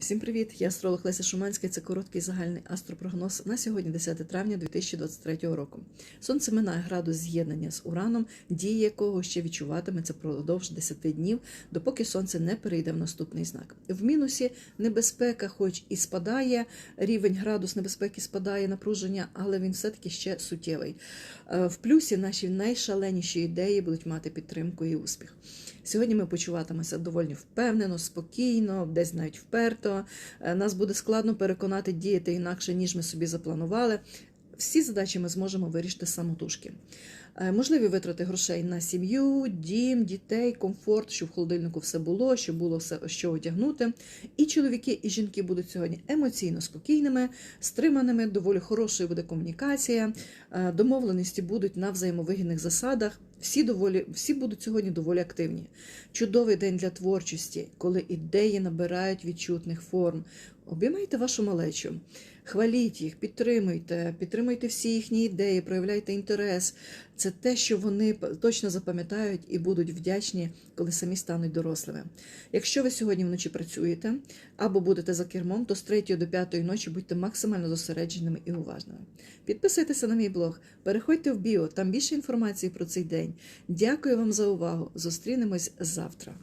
Всім привіт! Я астролог Леся Шуманська. Це короткий загальний астропрогноз на сьогодні, 10 травня 2023 року. Сонце минає градус з'єднання з Ураном, дії якого ще відчуватиметься продовж 10 днів, допоки сонце не перейде в наступний знак. В мінусі небезпека, хоч і спадає, рівень градус небезпеки спадає напруження, але він все-таки ще суттєвий. Е, В плюсі наші найшаленіші ідеї будуть мати підтримку і успіх. Сьогодні ми почуватимемося доволі впевнено, спокійно, десь навіть вперто. Е, Нас буде складно переконати діяти інакше, ніж ми собі запланували. Всі задачі ми зможемо вирішити самотужки. Е, Можливі витрати грошей на сім'ю, дім, дітей, комфорт, щоб в холодильнику все було, щоб було все що одягнути. І чоловіки, і жінки будуть сьогодні емоційно спокійними, стриманими, доволі хорошою буде комунікація, е, домовленості будуть на взаємовигідних засадах. Всі доволі, всі будуть сьогодні доволі активні. Чудовий день для творчості, коли ідеї набирають відчутних форм. Обіймайте вашу малечу, хваліть їх, підтримуйте, підтримуйте всі їхні ідеї, проявляйте інтерес. Це те, що вони точно запам'ятають і будуть вдячні, коли самі стануть дорослими. Якщо ви сьогодні вночі працюєте або будете за кермом, то з 3 до 5 ночі будьте максимально зосередженими і уважними. Підписуйтеся на мій блог, переходьте в біо, там більше інформації про цей день. Дякую вам за увагу. Зустрінемось завтра.